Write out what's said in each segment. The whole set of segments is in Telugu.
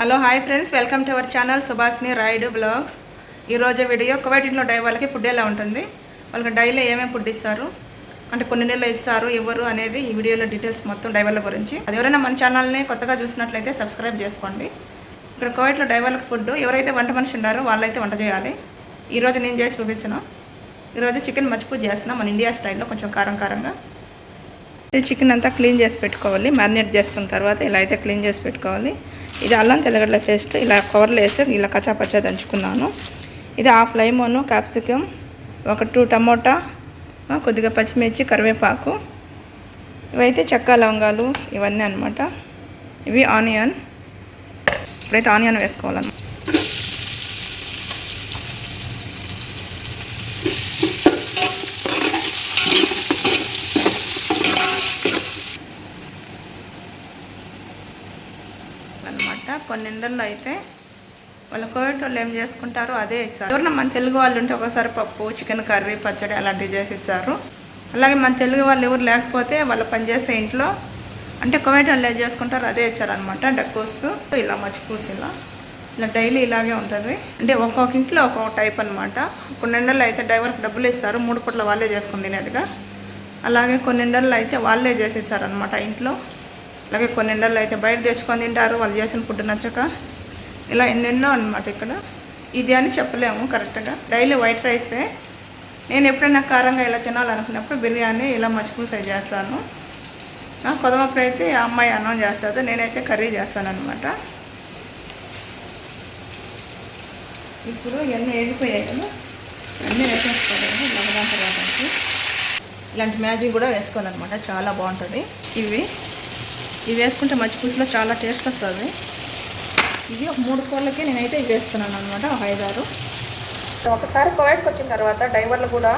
Hello hi friends welcome to our channel Subhashini ride vlogs ఈరోజు వీడియో కువైట్ ఇంట్లో డై వాళ్ళకి ఫుడ్ ఎలా ఉంటుంది? వాళ్ళకి డైలో ఏమేమి ఫుడ్ ఇచ్చారు? అంటే కొన్ని నెలలు ఇచ్చారు ఎవరు అనేది ఈ వీడియోలో డీటెయిల్స్ మొత్తం డైవర్ల గురించి. అది ఎవరైనా మన ఛానల్ని కొత్తగా చూసినట్లయితే సబ్స్క్రైబ్ చేసుకోండి. ఇక్కడ కువైట్లో డైవర్లకు ఫుడ్ ఎవరైతే వంట మనిషి ఉన్నారో వాళ్ళైతే వంట చేయాలి. ఈరోజు నేను చేసి చూపించను. ఈరోజు చికెన్ మచ్చిపూజ చేస్తున్నా మన ఇండియా స్టైల్లో కొంచెం కారం కారంగా. చికెన్ అంతా క్లీన్ చేసి పెట్టుకోవాలి. మ్యారినేట్ చేసుకున్న తర్వాత ఇలా అయితే క్లీన్ చేసి పెట్టుకోవాలి. ఇది అల్లం తెల్లగడ్డ పేస్ట్ ఇలా కవర్లో వేస్తే ఇలా కచ్చాపచ్చా దంచుకున్నాను. ఇది హాఫ్ లైమోను క్యాప్సికమ్ ఒక టూ టమోటా కొద్దిగా పచ్చిమిర్చి కరివేపాకు. ఇవైతే చెక్క లవంగాలు ఇవన్నీ అనమాట ఇవి ఆనియన్. ఇప్పుడైతే ఆనియన్ వేసుకోవాలన్నమాట. అనమాట కొన్ని అయితే వాళ్ళు కోవిడ్ వాళ్ళు ఏం చేసుకుంటారో అదే ఇచ్చారు. ఎవరన్నా మన తెలుగు వాళ్ళు ఉంటే ఒకసారి పప్పు చికెన్ కర్రీ పచ్చడి అలాంటివి చేసి ఇచ్చారు. అలాగే మన తెలుగు వాళ్ళు ఎవరు లేకపోతే వాళ్ళు పనిచేసే ఇంట్లో అంటే కోవిడ్ వాళ్ళు ఏం చేసుకుంటారు అదే ఇచ్చారనమాట డక్కోస్ ఇలా మచ్చిపూస్ ఇలా ఇలా డైలీ ఇలాగే ఉంటుంది. అంటే ఒక్కొక్క ఇంట్లో ఒక్కొక్క టైప్ అనమాట కొన్ని నెలలు అయితే డ్రైవర్కి డబ్బులు ఇస్తారు. మూడు పూట్ల వాళ్ళే చేసుకుని తినేట్టుగా. అలాగే కొన్ని నెలలు అయితే వాళ్ళే చేసి ఇంట్లో. అలాగే కొన్ని ఎండల్లో అయితే బయట తెచ్చుకొని తింటారు వాళ్ళు చేసిన ఫుడ్ నచ్చక. ఇలా ఎన్నెన్నో అనమాట ఇక్కడ. ఇది అని చెప్పలేము కరెక్ట్గా. డైలీ వైట్ రైసే. నేను ఎప్పుడైనా కారంగా ఇలా తినాలనుకున్నప్పుడు బిర్యానీ ఇలా మచ్చిపూస చేస్తాను. ఆ, కొదమప్పుడు అయితే ఆ అమ్మాయి అన్నం చేస్తుంది నేనైతే కర్రీ చేస్తాను అనమాట ఇప్పుడు ఇవన్నీ వేగిపోయాయి కదా. అన్నీ వేసేసుకోవాలి తర్వాత ఇలాంటి మ్యాజిక్ కూడా వేసుకోవాలన్నమాట చాలా బాగుంటుంది. ఇవి ఇవి వేసుకుంటే మచ్చి పులుసులో చాలా టేస్ట్ వస్తుంది. ఇవి ఒక మూడు కోళ్ళకి నేనైతే ఇవి వేస్తున్నాను అనమాట ఒక ఐదారు. ఒకసారి కోవిడ్కి వచ్చిన తర్వాత డ్రైవర్లు కూడా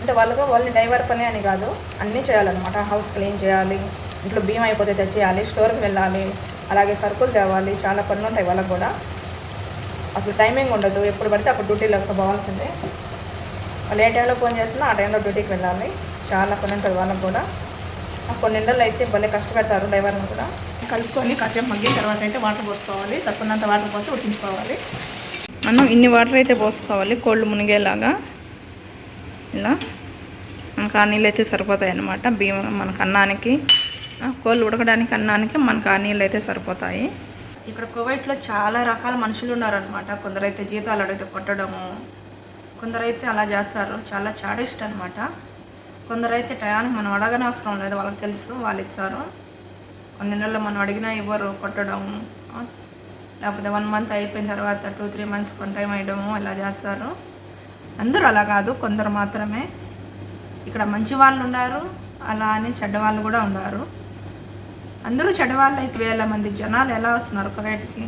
అంటే వాళ్ళకు వాళ్ళని డ్రైవర్ పని అని కాదు అన్నీ చేయాలన్నమాట. హౌస్ క్లీన్ చేయాలి ఇంట్లో బియ్యం అయిపోతే తెచ్చేయాలి స్టోర్కి వెళ్ళాలి అలాగే సరుకులు తేవాలి చాలా పనులు ఉంటాయి వాళ్ళకి కూడా. అసలు టైమింగ్ ఉండదు ఎప్పుడు పడితే అప్పుడు డ్యూటీలోకి పోవాల్సిందే. వాళ్ళు ఏ టైంలో ఫోన్ చేసినా ఆ టైంలో డ్యూటీకి వెళ్ళాలి చాలా పని ఉంటుంది వాళ్ళకు కూడా. కొన్ని నెలలు అయితే భలే కష్టపెడతారు డ్రైవర్ని కూడా. కలుపుకొని కాసేపు మగ్గిన తర్వాత అయితే వాటర్ పోసుకోవాలి. తక్కువన్నంత వాటర్ పోసి ఉడికించుకోవాలి. మనం ఇన్ని వాటర్ అయితే పోసుకోవాలి కోళ్ళు మునిగేలాగా. ఇలా. మనకు ఆ నీళ్ళు అయితే సరిపోతాయి అన్నమాట. బియ్యం మనకు అన్నానికి కోళ్ళు ఉడకడానికి అన్నానికి మనకు ఆ నీళ్ళు అయితే సరిపోతాయి. ఇక్కడ కువైట్లో చాలా రకాల మనుషులు ఉన్నారనమాట కొందరైతే జీతాలు అడిగితే కొట్టడము కొందరైతే అలా చేస్తారు. చాలా చాడేస్ట్ అనమాట కొందరైతే టయానికి మనం అడగని అవసరం లేదు వాళ్ళకి తెలుసు వాళ్ళు ఇచ్చారు. కొన్ని నెలలు మనం అడిగినా ఇవ్వరు కొట్టడం లేకపోతే వన్ మంత్ అయిపోయిన తర్వాత టూ త్రీ మంత్స్ కొన్ని టైం వేయడము ఇలా చేస్తారు. అందరూ అలా కాదు కొందరు మాత్రమే. ఇక్కడ మంచి వాళ్ళు ఉన్నారు అలా అని చెడ్డవాళ్ళు కూడా ఉన్నారు. అందరూ చెడ్డవాళ్ళు అయితే వేల మంది జనాలు ఎలా వస్తున్నారు కువైట్కి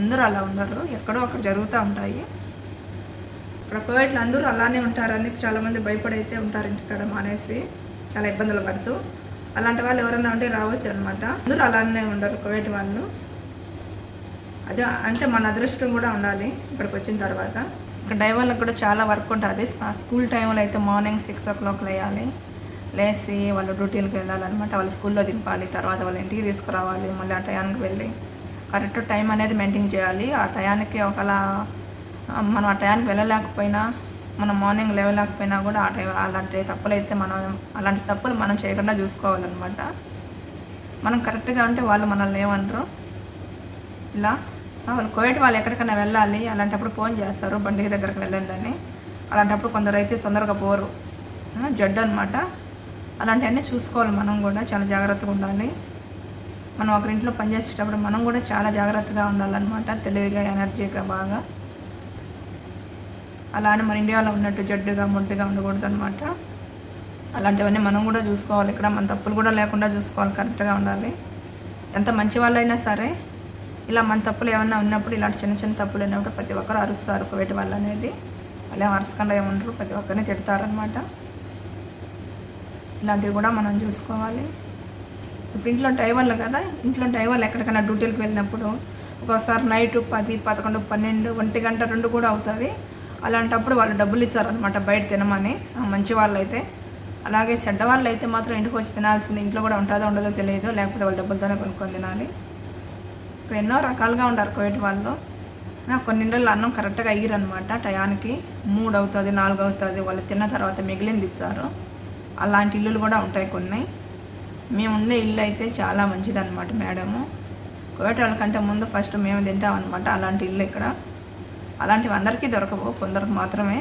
అందరూ అలా ఉండరు ఎక్కడో అక్కడ జరుగుతూ ఉంటాయి. ఇక్కడ కోవిడ్లు అందరూ అలానే ఉంటారని చాలామంది భయపడైతే ఉంటారు ఇంటికాడ మానేసి చాలా ఇబ్బందులు పడుతూ. అలాంటి వాళ్ళు ఎవరైనా ఉంటే రావచ్చు అనమాట అందరూ అలానే ఉండరు కోవిడ్ వాళ్ళు. అదే అంటే మన అదృష్టం కూడా ఉండాలి ఇక్కడికి వచ్చిన తర్వాత. ఇక్కడ డ్రైవర్లకు కూడా చాలా వర్క్ ఉంటుంది. స్కూల్ టైంలో అయితే మార్నింగ్ సిక్స్ ఓ క్లాక్ లేయాలి. లేచి వాళ్ళు డ్యూటీలకు వెళ్ళాలన్నమాట. వాళ్ళు స్కూల్లో దింపాలి. తర్వాత వాళ్ళ ఇంటికి తీసుకురావాలి. మళ్ళీ ఆ టయానికి వెళ్ళి కరెక్ట్ టైం అనేది మెయింటైన్ చేయాలి. ఆ టయానికి ఒకలా మనం ఆ టయానికి వెళ్ళలేకపోయినా మనం మార్నింగ్ లేవలేకపోయినా కూడా ఆ టైం అలాంటి తప్పులు అయితే మనం అలాంటి తప్పులు మనం చేయకుండా చూసుకోవాలన్నమాట. మనం కరెక్ట్గా ఉంటే వాళ్ళు మనల్ని ఏమంటారు ఇలా వాళ్ళు కోవిడ్ వాళ్ళు ఎక్కడికైనా వెళ్ళాలి అలాంటప్పుడు ఫోన్ చేస్తారు బండికి దగ్గరికి వెళ్ళండి అని. అలాంటప్పుడు కొందరు అయితే తొందరగా పోరు. జడ్డు అనమాట అలాంటివన్నీ చూసుకోవాలి మనం కూడా చాలా జాగ్రత్తగా ఉండాలి. మనం ఒకరింట్లో పనిచేసేటప్పుడు మనం కూడా చాలా జాగ్రత్తగా ఉండాలన్నమాట తెలివిగా ఎనర్జీగా బాగా. అలా అని మన ఇండియాలో ఉన్నట్టు జడ్డుగా మొడ్డుగా ఉండకూడదు అనమాట అలాంటివన్నీ మనం కూడా చూసుకోవాలి. ఇక్కడ మన తప్పులు కూడా లేకుండా చూసుకోవాలి. కరెక్ట్గా ఉండాలి. ఎంత మంచి వాళ్ళైనా సరే ఇలా మన తప్పులు ఏమన్నా ఉన్నప్పుడు ఇలాంటి చిన్న చిన్న తప్పులు ఉన్నప్పుడు ప్రతి ఒక్కరు అరుస్తారు. ఒకవేటి వాళ్ళు అనేది అలా అరసకుండా ఏమంటారు ప్రతి ఒక్కరిని తిడతారనమాట ఇలాంటివి కూడా మనం చూసుకోవాలి. ఇప్పుడు ఇంట్లో డ్రైవర్లు కదా? ఇంట్లో డ్రైవర్లు ఎక్కడికైనా డ్యూటీలకు వెళ్ళినప్పుడు ఒకసారి నైట్ పది పదకొండు పన్నెండు ఒంటి గంట రెండు కూడా అవుతుంది. అలాంటప్పుడు వాళ్ళు డబ్బులు ఇచ్చారనమాట బయట తినమని. మంచి వాళ్ళైతే. అలాగే చెడ్డ వాళ్ళు అయితే మాత్రం ఇంటికి వచ్చి తినాల్సింది ఇంట్లో కూడా ఉంటుందో ఉండదో తెలియదు. లేకపోతే వాళ్ళ డబ్బులతోనే కొనుక్కొని తినాలి. ఇప్పుడు ఎన్నో రకాలుగా ఉంటారు కోవిడ్ వాళ్ళు. కొన్ని రోజులు అన్నం కరెక్ట్గా అయ్యిరనమాట టయానికి. మూడు అవుతుంది నాలుగు అవుతుంది. వాళ్ళు తిన్న తర్వాత మిగిలింది ఇస్తారు అలాంటి ఇల్లులు కూడా ఉంటాయి కొన్ని. మేము ఉండే ఇల్లు అయితే చాలా మంచిదన్నమాట మేడము. కోవిడ్ వాళ్ళకంటే ముందు ఫస్ట్ మేము తింటాం అనమాట అలాంటి ఇల్లు ఇక్కడ. అలాంటివి అందరికీ దొరకవు. కొందరికి మాత్రమే.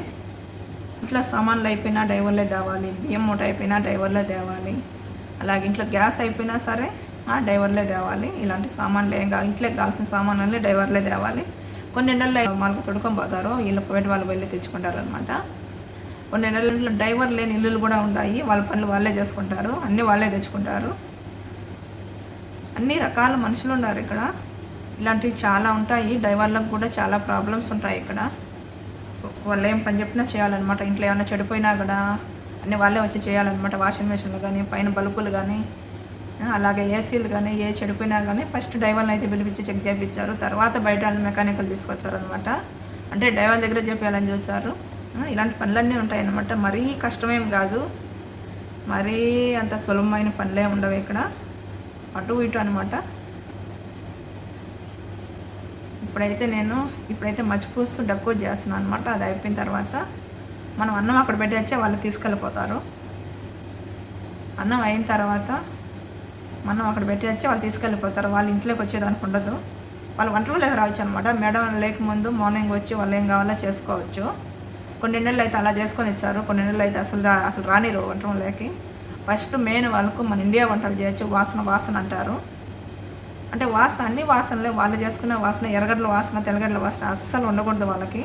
ఇంట్లో సామాన్లు అయిపోయినా డైవర్లే తేవాలి. బియ్యం మూట అయిపోయినా డైవర్లే తేవాలి. అలాగే ఇంట్లో గ్యాస్ అయిపోయినా సరే ఆ, డైవర్లే తేవాలి. ఇలాంటి సామాన్లు ఏం కావాలి ఇంట్లోకి కావాల్సిన సామాన్లన్నీ డైవర్లే తేవాలి. కొన్ని నెలలు వాళ్ళకి తొడుకొని పోతారు. వీళ్ళు పోయిన వాళ్ళు వెళ్ళి తెచ్చుకుంటారు అనమాట కొన్ని నెలల్లో డైవర్ లేని ఇల్లులు కూడా ఉన్నాయి వాళ్ళ పనులు వాళ్ళే చేసుకుంటారు. అన్నీ వాళ్ళే తెచ్చుకుంటారు. అన్ని రకాల మనుషులు ఉన్నారు ఇక్కడ. ఇలాంటివి చాలా ఉంటాయి. డైవర్లకు కూడా చాలా ప్రాబ్లమ్స్ ఉంటాయి ఇక్కడ. వాళ్ళు ఏం పని చెప్పినా చేయాలన్నమాట. ఇంట్లో ఏమైనా చెడిపోయినా కూడా అన్ని వాళ్ళే వచ్చి చేయాలన్నమాట. వాషింగ్ మెషిన్లు కానీ పైన బల్బులు కానీ అలాగే ఏసీలు కానీ ఏ చెడిపోయినా కానీ ఫస్ట్ డైవర్ని అయితే పిలిపించి చెక్ చేయించారు తర్వాత బయట మెకానికల్ తీసుకొచ్చారనమాట అంటే డైవర్ దగ్గర చెప్పాలని చూసారు ఇలాంటి పనులన్నీ ఉంటాయన్నమాట. మరీ కష్టమేం కాదు. మరీ అంత సులభమైన పనులే ఉండవు ఇక్కడ. అటు ఇటు అనమాట ఇప్పుడైతే నేను ఇప్పుడైతే మచ్చిపూస్తూ డక్కు చేస్తున్నాను అనమాట అది అయిపోయిన తర్వాత మనం అన్నం అక్కడ పెట్టేచ్చే వాళ్ళు తీసుకెళ్ళిపోతారు. అన్నం అయిన తర్వాత మనం అక్కడ పెట్టేచ్చే వాళ్ళు తీసుకెళ్ళిపోతారు. వాళ్ళు ఇంట్లోకి వచ్చేదానికి ఉండదు. వాళ్ళు వంటలోకి రావచ్చు అనమాట మేడం లేకముందు మార్నింగ్ వచ్చి వాళ్ళు ఏం కావాలో చేసుకోవచ్చు. కొన్ని నెలలు అయితే అలా చేసుకొని ఇచ్చారు. కొన్ని నెలలు అయితే అసలు అసలు రానిరు వంటలోకి ఫస్ట్ మెయిన్ వాళ్ళకు మన ఇండియా వంటలు చేయొచ్చు. వాసన వాసన అంటారు. అంటే వాసన అన్ని వాసనలే వాళ్ళు చేసుకున్న వాసన ఎర్రగడ్డల వాసన తెల్లగడ్డల వాసన అస్సలు ఉండకూడదు వాళ్ళకి.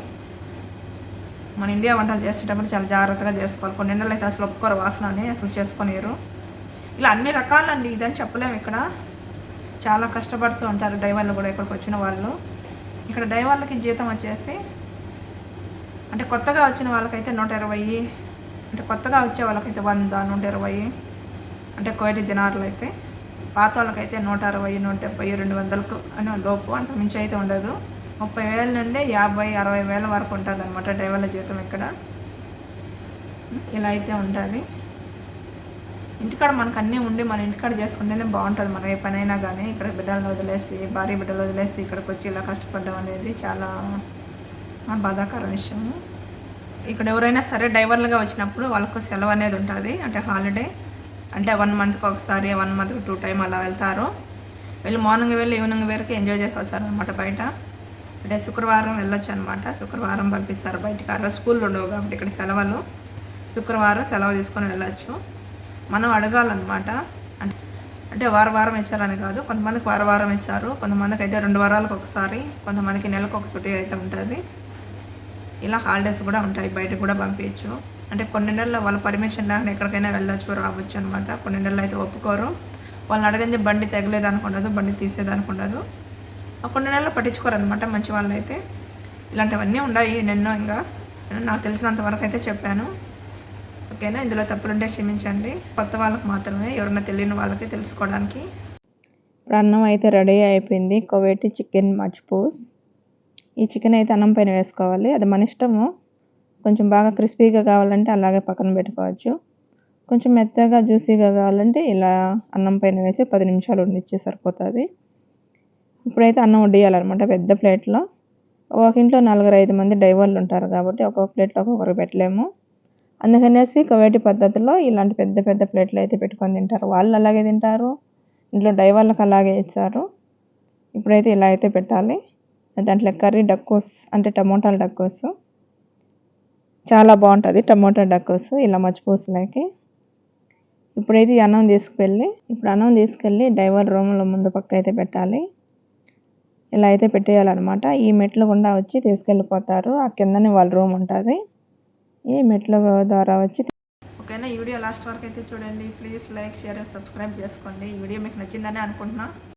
మన ఇండియా వంటలు చేసేటప్పుడు చాలా జాగ్రత్తగా చేసుకోవాలి. కొన్ని నెలలు అయితే అసలు ఒప్పుకోరు వాసన అని అసలు చేసుకునేరు ఇలా అన్ని రకాలండి ఇదని చెప్పలేము ఇక్కడ. చాలా కష్టపడుతూ ఉంటారు డ్రైవర్లు కూడా ఇక్కడికి వచ్చిన వాళ్ళు. ఇక్కడ డ్రైవర్లకి జీతం వచ్చేసి అంటే కొత్తగా వచ్చిన వాళ్ళకైతే నూట ఇరవై అంటే కొత్తగా వచ్చే వాళ్ళకైతే వంద నూట ఇరవై అంటే కోటి దినారులు అయితే పాత వాళ్ళకైతే నూట అరవై నూట డెబ్బై రెండు వందలకు అని లోపు అంత మించి అయితే ఉండదు. ముప్పై వేల నుండి యాభై అరవై వేల వరకు ఉంటుంది అనమాట డ్రైవర్ల జీతం ఇక్కడ. ఇలా అయితే ఉంటుంది ఇంటికాడ మనకు అన్నీ ఉండి మన ఇంటికాడ చేసుకుంటేనే బాగుంటుంది. మనం ఏ పనైనా కానీ ఇక్కడ బిడ్డలను వదిలేసి భార్య బిడ్డలు వదిలేసి ఇక్కడికి వచ్చి ఇలా కష్టపడడం అనేది చాలా బాధాకర విషయము. ఇక్కడ ఎవరైనా సరే డ్రైవర్లుగా వచ్చినప్పుడు వాళ్ళకు సెలవు అనేది ఉంటుంది అంటే హాలిడే. అంటే వన్ మంత్కి ఒకసారి వన్ మంత్కి టూ టైం అలా వెళ్తారు. వెళ్ళి మార్నింగ్ వెళ్ళి ఈవినింగ్ వరకు ఎంజాయ్ చేసి వస్తారు అనమాట బయట. అంటే శుక్రవారం వెళ్ళొచ్చు అనమాట శుక్రవారం పంపిస్తారు బయటికి. ఆ రోజు స్కూల్ ఉండవు కాబట్టి ఇక్కడ సెలవులు. శుక్రవారం సెలవు తీసుకొని వెళ్ళొచ్చు. మనం అడగాలన్నమాట. అంటే అంటే వారం వారం ఇచ్చారని కాదు. కొంతమందికి వారం వారం ఇచ్చారు. కొంతమందికి అయితే రెండు వారాలకు ఒకసారి. కొంతమందికి నెలకు ఒక సుటీ అయితే ఉంటుంది. ఇలా హాలిడేస్ కూడా ఉంటాయి. బయటకు కూడా పంపించచ్చు అంటే కొన్ని నెలలు వాళ్ళ పర్మిషన్ లేకుండా ఎక్కడికైనా వెళ్ళొచ్చు రావచ్చు అనమాట కొన్ని నెలలు అయితే ఒప్పుకోరు. వాళ్ళని అడిగింది బండి తెగలేదానికి ఉండదు బండి తీసేదానికి ఉండదు ఆ కొన్ని నెలలు పట్టించుకోరు అనమాట మంచి వాళ్ళు అయితే ఇలాంటివన్నీ ఉన్నాయి ఎన్నెన్నో ఇంకా. నాకు తెలిసినంత వరకు అయితే చెప్పాను. ఓకేనా? ఇందులో తప్పులుంటే క్షమించండి. కొత్త వాళ్ళకి మాత్రమే ఎవరైనా తెలియని వాళ్ళకి తెలుసుకోవడానికి. ఇప్పుడు అన్నం అయితే రెడీ అయిపోయింది. కొవేటి చికెన్ మచ్పూస్ ఈ చికెన్ అయితే అన్నం పైన వేసుకోవాలి. అది మన ఇష్టము. కొంచెం బాగా క్రిస్పీగా కావాలంటే అలాగే పక్కన పెట్టుకోవచ్చు. కొంచెం మెత్తగా జ్యూసీగా కావాలంటే ఇలా అన్నం పైన వేసి పది నిమిషాలు వండిచ్చే సరిపోతుంది. ఇప్పుడైతే అన్నం వడ్డేయాలన్నమాట పెద్ద ప్లేట్లో. ఒక ఇంట్లో నలుగురు ఐదు మంది డైవర్లు ఉంటారు కాబట్టి ఒక్కొక్క ప్లేట్లో ఒక్కొక్కరు పెట్టలేము. అందుకనేసి కవేటి పద్ధతిలో ఇలాంటి పెద్ద పెద్ద ప్లేట్లు అయితే పెట్టుకొని తింటారు. వాళ్ళు అలాగే తింటారు. ఇంట్లో డైవర్లకు అలాగే ఇచ్చారు. ఇప్పుడైతే ఇలా అయితే పెట్టాలి. దాంట్లో కర్రీ డక్కోస్ అంటే టమోటాలు డక్కోస్. చాలా బాగుంటుంది. టమోటా డక్కస్ ఇలా మచ్చిపూసలకి ఇప్పుడైతే అన్నం తీసుకువెళ్ళి ఇప్పుడు అన్నం తీసుకెళ్ళి డైవర్ రూమ్లో ముందు పక్క అయితే పెట్టాలి. ఇలా అయితే పెట్టేయాలన్నమాట. ఈ మెట్లు గుండా వచ్చి తీసుకెళ్ళిపోతారు. ఆ కిందనే వాళ్ళ రూమ్ ఉంటుంది. ఈ మెట్ల ద్వారా వచ్చి ఓకేనా? ఈ వీడియో లాస్ట్ వరకు అయితే చూడండి. Please like share and subscribe చేసుకోండి. ఈ వీడియో మీకు నచ్చిందని అనుకుంటున్నాను